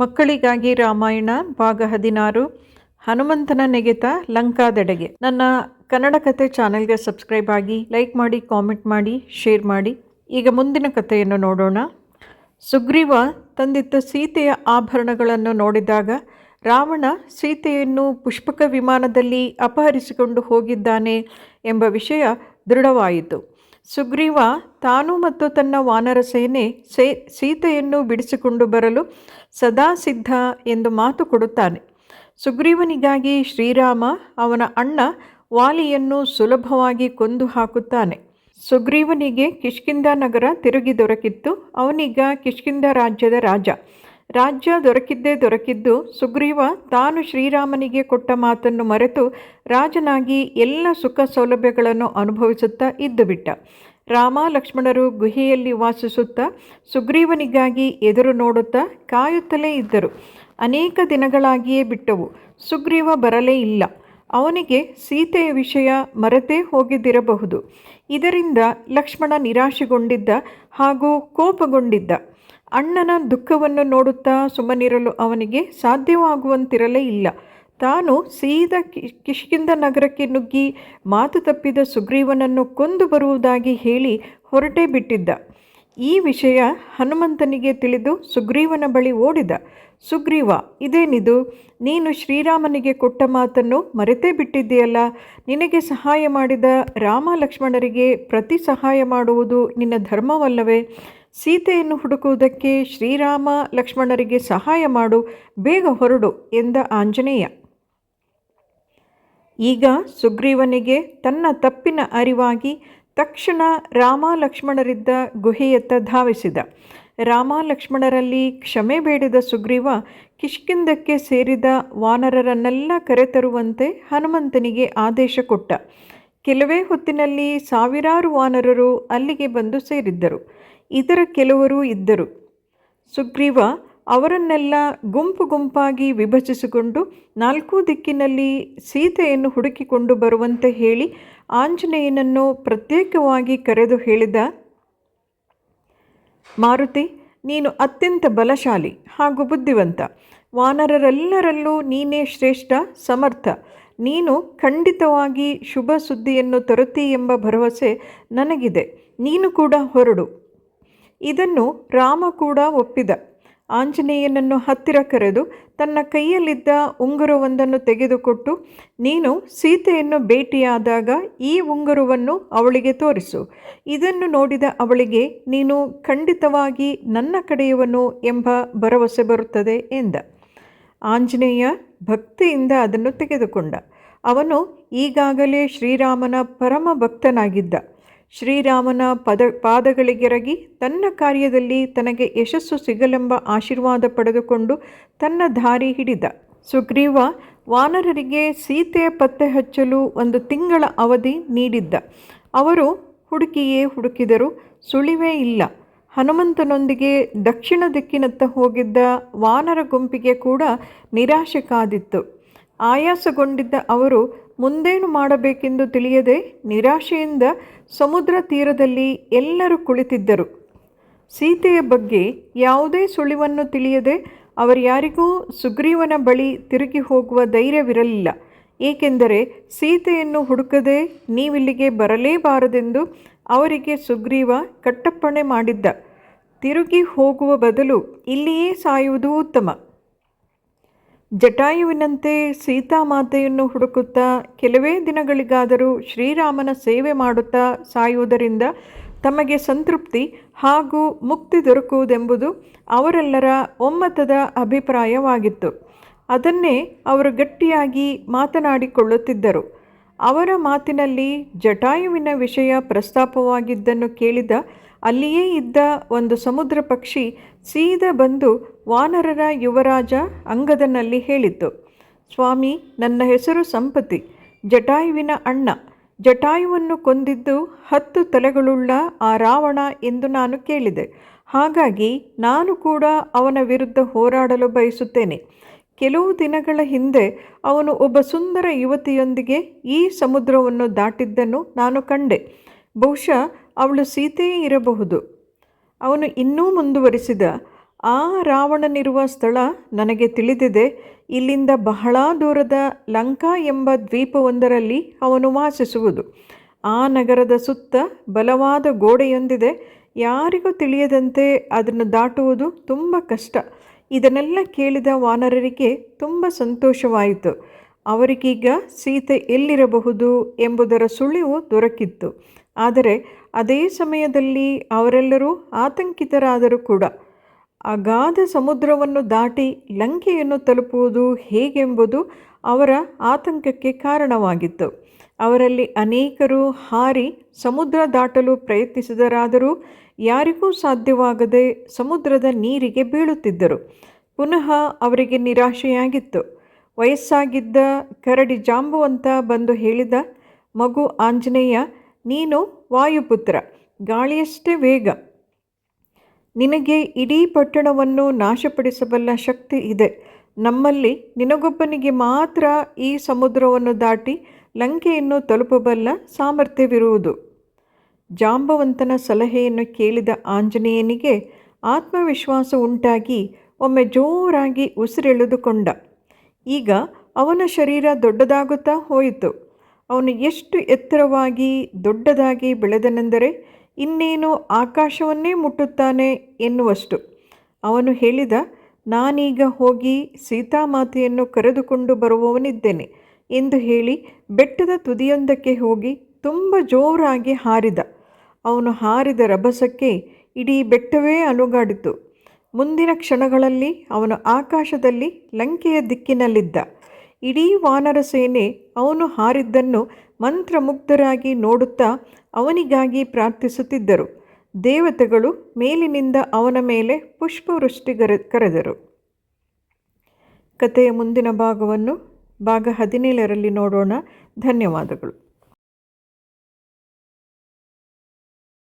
ಮಕ್ಕಳಿಗಾಗಿ ರಾಮಾಯಣ ಭಾಗ ಹದಿನಾರು, ಹನುಮಂತನ ನೆಗೆತ ಲಂಕಾದೆಡೆಗೆ. ನನ್ನ ಕನ್ನಡ ಕತೆ ಚಾನೆಲ್ಗೆ ಸಬ್ಸ್ಕ್ರೈಬ್ ಆಗಿ ಲೈಕ್ ಮಾಡಿ, ಕಾಮೆಂಟ್ ಮಾಡಿ, ಶೇರ್ ಮಾಡಿ. ಈಗ ಮುಂದಿನ ಕಥೆಯನ್ನು ನೋಡೋಣ. ಸುಗ್ರೀವ ತಂದಿದ್ದ ಸೀತೆಯ ಆಭರಣಗಳನ್ನು ನೋಡಿದಾಗ ರಾವಣ ಸೀತೆಯನ್ನು ಪುಷ್ಪಕ ವಿಮಾನದಲ್ಲಿ ಅಪಹರಿಸಿಕೊಂಡು ಹೋಗಿದ್ದಾನೆ ಎಂಬ ವಿಷಯ ದೃಢವಾಯಿತು. ಸುಗ್ರೀವ ತಾನು ಮತ್ತು ತನ್ನ ವಾನರ ಸೇನೆ ಸೇ, ಸೀತೆಯನ್ನು ಬಿಡಿಸಿಕೊಂಡು ಬರಲು ಸದಾ ಸಿದ್ಧ ಎಂದು ಮಾತು ಕೊಡುತ್ತಾನೆ. ಸುಗ್ರೀವನಿಗಾಗಿ ಶ್ರೀರಾಮ ಅವನ ಅಣ್ಣ ವಾಲಿಯನ್ನು ಸುಲಭವಾಗಿ ಕೊಂದು ಹಾಕುತ್ತಾನೆ. ಸುಗ್ರೀವನಿಗೆ ಕಿಷ್ಕಿಂದ ನಗರ ತಿರುಗಿ ದೊರಕಿತ್ತು. ಅವನೀಗ ಕಿಷ್ಕಿಂದ ರಾಜ್ಯದ ರಾಜ. ರಾಜ್ಯ ದೊರಕಿದ್ದೇ ದೊರಕಿದ್ದು ಸುಗ್ರೀವ ತಾನು ಶ್ರೀರಾಮನಿಗೆ ಕೊಟ್ಟ ಮಾತನ್ನು ಮರೆತು ರಾಜನಾಗಿ ಎಲ್ಲ ಸುಖ ಸೌಲಭ್ಯಗಳನ್ನು ಅನುಭವಿಸುತ್ತಾ ಇದ್ದುಬಿಟ್ಟ ರಾಮ ಲಕ್ಷ್ಮಣರು ಗುಹೆಯಲ್ಲಿ ವಾಸಿಸುತ್ತಾ ಸುಗ್ರೀವನಿಗಾಗಿ ಎದುರು ನೋಡುತ್ತಾ ಕಾಯುತ್ತಲೇ ಇದ್ದರು. ಅನೇಕ ದಿನಗಳಾಗಿಯೇ ಬಿಟ್ಟವು. ಸುಗ್ರೀವ ಬರಲೇ ಇಲ್ಲ. ಅವನಿಗೆ ಸೀತೆಯ ವಿಷಯ ಮರೆತೇ ಹೋಗಿದ್ದಿರಬಹುದು. ಇದರಿಂದ ಲಕ್ಷ್ಮಣ ನಿರಾಶೆಗೊಂಡಿದ್ದ ಹಾಗೂ ಕೋಪಗೊಂಡಿದ್ದ. ಅಣ್ಣನ ದುಃಖವನ್ನು ನೋಡುತ್ತಾ ಸುಮ್ಮನಿರಲು ಅವನಿಗೆ ಸಾಧ್ಯವಾಗುವಂತಿರಲೇ ಇಲ್ಲ. ತಾನು ಸೀದಾ ಕಿಷ್ಕಿಂದ ನಗರಕ್ಕೆ ನುಗ್ಗಿ ಮಾತು ತಪ್ಪಿದ ಸುಗ್ರೀವನನ್ನು ಕೊಂದು ಬರುವುದಾಗಿ ಹೇಳಿ ಹೊರಟೇ ಬಿಟ್ಟಿದ್ದ. ಈ ವಿಷಯ ಹನುಮಂತನಿಗೆ ತಿಳಿದು ಸುಗ್ರೀವನ ಬಳಿ ಓಡಿದ. ಸುಗ್ರೀವ, ಇದೇನಿದು? ನೀನು ಶ್ರೀರಾಮನಿಗೆ ಕೊಟ್ಟ ಮಾತನ್ನು ಮರೆತೇ ಬಿಟ್ಟಿದ್ದೀಯಲ್ಲ. ನಿನಗೆ ಸಹಾಯ ಮಾಡಿದ ರಾಮ ಲಕ್ಷ್ಮಣರಿಗೆ ಪ್ರತಿ ಸಹಾಯ ಮಾಡುವುದು ನಿನ್ನ ಧರ್ಮವಲ್ಲವೇ? ಸೀತೆಯನ್ನು ಹುಡುಕುವುದಕ್ಕೆ ಶ್ರೀರಾಮ ಲಕ್ಷ್ಮಣರಿಗೆ ಸಹಾಯ ಮಾಡು, ಬೇಗ ಹೊರಡು ಎಂದ ಆಂಜನೇಯ. ಈಗ ಸುಗ್ರೀವನಿಗೆ ತನ್ನ ತಪ್ಪಿನ ಅರಿವಾಗಿ ತಕ್ಷಣ ರಾಮ ಲಕ್ಷ್ಮಣರಿದ್ದ ಗುಹೆಯತ್ತ ಧಾವಿಸಿದ. ರಾಮ ಲಕ್ಷ್ಮಣರಲ್ಲಿ ಕ್ಷಮೆ ಬೇಡಿದ ಸುಗ್ರೀವ ಕಿಷ್ಕಿಂದಕ್ಕೆ ಸೇರಿದ ವಾನರರನ್ನೆಲ್ಲ ಕರೆತರುವಂತೆ ಹನುಮಂತನಿಗೆ ಆದೇಶ ಕೊಟ್ಟ. ಕೆಲವೇ ಹೊತ್ತಿನಲ್ಲಿ ಸಾವಿರಾರು ವಾನರರು ಅಲ್ಲಿಗೆ ಬಂದು ಸೇರಿದ್ದರು. ಇದರ ಕೆಲವರು ಇದ್ದರು. ಸುಗ್ರೀವ ಅವರನ್ನೆಲ್ಲ ಗುಂಪು ಗುಂಪಾಗಿ ವಿಭಜಿಸಿಕೊಂಡು ನಾಲ್ಕು ದಿಕ್ಕಿನಲ್ಲಿ ಸೀತೆಯನ್ನು ಹುಡುಕಿಕೊಂಡು ಬರುವಂತೆ ಹೇಳಿ ಆಂಜನೇಯನನ್ನು ಪ್ರತ್ಯೇಕವಾಗಿ ಕರೆದು ಹೇಳಿದ, ಮಾರುತಿ, ನೀನು ಅತ್ಯಂತ ಬಲಶಾಲಿ ಹಾಗೂ ಬುದ್ಧಿವಂತ. ವಾನರರೆಲ್ಲರಲ್ಲೂ ನೀನೇ ಶ್ರೇಷ್ಠ, ಸಮರ್ಥ. ನೀನು ಖಂಡಿತವಾಗಿ ಶುಭ ಸುದ್ದಿಯನ್ನು ತರುತ್ತಿ ಎಂಬ ಭರವಸೆ ನನಗಿದೆ. ನೀನು ಕೂಡ ಹೊರಡು. ಇದನ್ನು ರಾಮ ಕೂಡ ಒಪ್ಪಿದ. ಆಂಜನೇಯನನ್ನು ಹತ್ತಿರ ಕರೆದು ತನ್ನ ಕೈಯಲ್ಲಿದ್ದ ಉಂಗುರವೊಂದನ್ನು ತೆಗೆದುಕೊಟ್ಟು, ನೀನು ಸೀತೆಯನ್ನು ಭೇಟಿಯಾದಾಗ ಈ ಉಂಗುರವನ್ನು ಅವಳಿಗೆ ತೋರಿಸು. ಇದನ್ನು ನೋಡಿದ ಅವಳಿಗೆ, ನೀನು ಖಂಡಿತವಾಗಿ ನನ್ನ ಕಡೆಯವನು ಎಂಬ ಭರವಸೆ ಬರುತ್ತದೆ ಎಂದ. ಆಂಜನೇಯ ಭಕ್ತಿಯಿಂದ ಅದನ್ನು ತೆಗೆದುಕೊಂಡ. ಅವನು ಈಗಾಗಲೇ ಶ್ರೀರಾಮನ ಪರಮ ಭಕ್ತನಾಗಿದ್ದ ಶ್ರೀರಾಮನ ಪದ, ಪಾದಗಳಿಗೆರಗಿ ತನ್ನ ಕಾರ್ಯದಲ್ಲಿ ತನಗೆ ಯಶಸ್ಸು ಸಿಗಲೆಂಬ ಆಶೀರ್ವಾದ ಪಡೆದುಕೊಂಡು ತನ್ನ ದಾರಿ ಹಿಡಿದ. ಸುಗ್ರೀವ ವಾನರರಿಗೆ ಸೀತೆಯ ಪತ್ತೆ ಹಚ್ಚಲು ಒಂದು ತಿಂಗಳ ಅವಧಿ ನೀಡಿದ್ದ. ಅವರು ಹುಡುಕಿಯೇ ಹುಡುಕಿದರು, ಸುಳಿವೇ ಇಲ್ಲ. ಹನುಮಂತನೊಂದಿಗೆ ದಕ್ಷಿಣ ದಿಕ್ಕಿನತ್ತ ಹೋಗಿದ್ದ ವಾನರ ಗುಂಪಿಗೆ ಕೂಡ ನಿರಾಶೆ ಕಾದಿತ್ತು. ಆಯಾಸಗೊಂಡಿದ್ದ ಅವರು, ಮುಂದೇನು ಮಾಡಬೇಕೆಂದು ತಿಳಿಯದೆ ನಿರಾಶೆಯಿಂದ ಸಮುದ್ರ ತೀರದಲ್ಲಿ ಎಲ್ಲರೂ ಕುಳಿತಿದ್ದರು. ಸೀತೆಯ ಬಗ್ಗೆ ಯಾವುದೇ ಸುಳಿವನ್ನು ತಿಳಿಯದೆ ಅವರ್ಯಾರಿಗೂ ಸುಗ್ರೀವನ ಬಳಿ ತಿರುಗಿ ಹೋಗುವ ಧೈರ್ಯವಿರಲಿಲ್ಲ. ಏಕೆಂದರೆ ಸೀತೆಯನ್ನು ಹುಡುಕದೆ ನೀವಿಲ್ಲಿಗೆ ಬರಲೇಬಾರದೆಂದು ಅವರಿಗೆ ಸುಗ್ರೀವ ಕಟ್ಟಪ್ಪಣೆ ಮಾಡಿದ್ದ. ತಿರುಗಿ ಹೋಗುವ ಬದಲು ಇಲ್ಲಿಯೇ ಸಾಯುವುದು ಉತ್ತಮ. ಜಟಾಯುವಿನಂತೆ ಸೀತಾಮಾತೆಯನ್ನು ಹುಡುಕುತ್ತಾ ಕೆಲವೇ ದಿನಗಳಿಗಾದರೂ ಶ್ರೀರಾಮನ ಸೇವೆ ಮಾಡುತ್ತಾ ಸಾಯುವುದರಿಂದ ತಮಗೆ ಸಂತೃಪ್ತಿ ಹಾಗೂ ಮುಕ್ತಿ ದೊರಕುವುದೆಂಬುದು ಅವರೆಲ್ಲರ ಒಮ್ಮತದ ಅಭಿಪ್ರಾಯವಾಗಿತ್ತು. ಅದನ್ನೇ ಅವರು ಗಟ್ಟಿಯಾಗಿ ಮಾತನಾಡಿಕೊಳ್ಳುತ್ತಿದ್ದರು. ಅವರ ಮಾತಿನಲ್ಲಿ ಜಟಾಯುವಿನ ವಿಷಯ ಪ್ರಸ್ತಾಪವಾಗಿದ್ದನ್ನು ಕೇಳಿದ ಅಲ್ಲಿಯೇ ಇದ್ದ ಒಂದು ಸಮುದ್ರ ಪಕ್ಷಿ ಸೀದ ಬಂದು ವಾನರರ ಯುವರಾಜ ಅಂಗದನಲ್ಲಿ ಹೇಳಿತು, ಸ್ವಾಮಿ, ನನ್ನ ಹೆಸರು ಸಂಪತಿ. ಜಟಾಯುವಿನ ಅಣ್ಣ. ಜಟಾಯುವನ್ನು ಕೊಂದಿದ್ದು ಹತ್ತು ತಲೆಗಳುಳ್ಳ ಆ ರಾವಣ ಎಂದು ನಾನು ಕೇಳಿದೆ. ಹಾಗಾಗಿ ನಾನು ಕೂಡ ಅವನ ವಿರುದ್ಧ ಹೋರಾಡಲು ಬಯಸುತ್ತೇನೆ. ಕೆಲವು ದಿನಗಳ ಹಿಂದೆ ಅವನು ಒಬ್ಬ ಸುಂದರ ಯುವತಿಯೊಂದಿಗೆ ಈ ಸಮುದ್ರವನ್ನು ದಾಟಿದ್ದನ್ನು ನಾನು ಕಂಡೆ. ಬಹುಶಃ ಅವಳು ಸೀತೆಯೇ ಇರಬಹುದು. ಅವನು ಇನ್ನೂ ಮುಂದುವರಿಸಿದ. ಆ ರಾವಣನಿರುವ ಸ್ಥಳ ನನಗೆ ತಿಳಿದಿದೆ. ಇಲ್ಲಿಂದ ಬಹಳ ದೂರದ ಲಂಕಾ ಎಂಬ ದ್ವೀಪವೊಂದರಲ್ಲಿ ಅವನು ವಾಸಿಸುವುದು. ಆ ನಗರದ ಸುತ್ತ ಬಲವಾದ ಗೋಡೆಯೊಂದಿದೆ. ಯಾರಿಗೂ ತಿಳಿಯದಂತೆ ಅದನ್ನು ದಾಟುವುದು ತುಂಬ ಕಷ್ಟ. ಇದನ್ನೆಲ್ಲ ಕೇಳಿದ ವಾನರರಿಗೆ ತುಂಬ ಸಂತೋಷವಾಯಿತು. ಅವರಿಗೀಗ ಸೀತೆ ಎಲ್ಲಿರಬಹುದು ಎಂಬುದರ ಸುಳಿವು ದೊರಕಿತ್ತು. ಆದರೆ ಅದೇ ಸಮಯದಲ್ಲಿ ಅವರೆಲ್ಲರೂ ಆತಂಕಿತರಾದರೂ ಕೂಡ. ಅಗಾಧ ಸಮುದ್ರವನ್ನು ದಾಟಿ ಲಂಕೆಯನ್ನು ತಲುಪುವುದು ಹೇಗೆಂಬುದು ಅವರ ಆತಂಕಕ್ಕೆ ಕಾರಣವಾಗಿತ್ತು. ಅವರಲ್ಲಿ ಅನೇಕರು ಹಾರಿ ಸಮುದ್ರ ದಾಟಲು ಪ್ರಯತ್ನಿಸಿದರಾದರೂ ಯಾರಿಗೂ ಸಾಧ್ಯವಾಗದೆ ಸಮುದ್ರದ ನೀರಿಗೆ ಬೀಳುತ್ತಿದ್ದರು. ಪುನಃ ಅವರಿಗೆ ನಿರಾಶೆಯಾಗಿತ್ತು. ವಯಸ್ಸಾಗಿದ್ದ ಕರಡಿ ಜಾಂಬುವಂತ ಬಂದು ಹೇಳಿದ ಮಗು ಆಂಜನೇಯ, ನೀನು ವಾಯುಪುತ್ರ, ಗಾಳಿಯಷ್ಟೇ ವೇಗ. ನಿನಗೆ ಇಡೀ ಪಟ್ಟಣವನ್ನು ನಾಶಪಡಿಸಬಲ್ಲ ಶಕ್ತಿ ಇದೆ. ನಮ್ಮಲ್ಲಿ ನಿನಗೊಬ್ಬನಿಗೆ ಮಾತ್ರ ಈ ಸಮುದ್ರವನ್ನು ದಾಟಿ ಲಂಕೆಯನ್ನು ತಲುಪಬಲ್ಲ ಸಾಮರ್ಥ್ಯವಿರುವುದು. ಜಾಂಬವಂತನ ಸಲಹೆಯನ್ನು ಕೇಳಿದ ಆಂಜನೇಯನಿಗೆ ಆತ್ಮವಿಶ್ವಾಸ ಉಂಟಾಗಿ ಒಮ್ಮೆ ಜೋರಾಗಿ ಉಸಿರೆಳೆದುಕೊಂಡ. ಈಗ ಅವನ ಶರೀರ ದೊಡ್ಡದಾಗುತ್ತಾ ಹೋಯಿತು. ಅವನು ಎಷ್ಟು ಎತ್ತರವಾಗಿ ದೊಡ್ಡದಾಗಿ ಬೆಳೆದನೆಂದರೆ ಇನ್ನೇನು ಆಕಾಶವನ್ನೇ ಮುಟ್ಟುತ್ತಾನೆ ಎನ್ನುವಷ್ಟು. ಅವನು ಹೇಳಿದ, ನಾನೀಗ ಹೋಗಿ ಸೀತಾಮಾತೆಯನ್ನು ಕರೆದುಕೊಂಡು ಬರುವವನಿದ್ದೇನೆ ಎಂದು ಹೇಳಿ ಬೆಟ್ಟದ ತುದಿಯೊಂದಕ್ಕೆ ಹೋಗಿ ತುಂಬ ಜೋರಾಗಿ ಹಾರಿದ. ಅವನು ಹಾರಿದ ರಭಸಕ್ಕೆ ಇಡೀ ಬೆಟ್ಟವೇ ಅಲುಗಾಡಿತು. ಮುಂದಿನ ಕ್ಷಣಗಳಲ್ಲಿ ಅವನು ಆಕಾಶದಲ್ಲಿ ಲಂಕೆಯ ದಿಕ್ಕಿನಲ್ಲಿದ್ದ. ಇಡೀ ವಾನರ ಸೇನೆ ಅವನು ಹಾರಿದ್ದನ್ನು ಮಂತ್ರಮುಗ್ಧರಾಗಿ ನೋಡುತ್ತಾ ಅವನಿಗಾಗಿ ಪ್ರಾರ್ಥಿಸುತ್ತಿದ್ದರು. ದೇವತೆಗಳು ಮೇಲಿನಿಂದ ಅವನ ಮೇಲೆ ಪುಷ್ಪವೃಷ್ಟಿ ಕರೆದರು. ಕಥೆಯ ಮುಂದಿನ ಭಾಗವನ್ನು ಭಾಗ ಹದಿನೇಳರಲ್ಲಿ ನೋಡೋಣ. ಧನ್ಯವಾದಗಳು.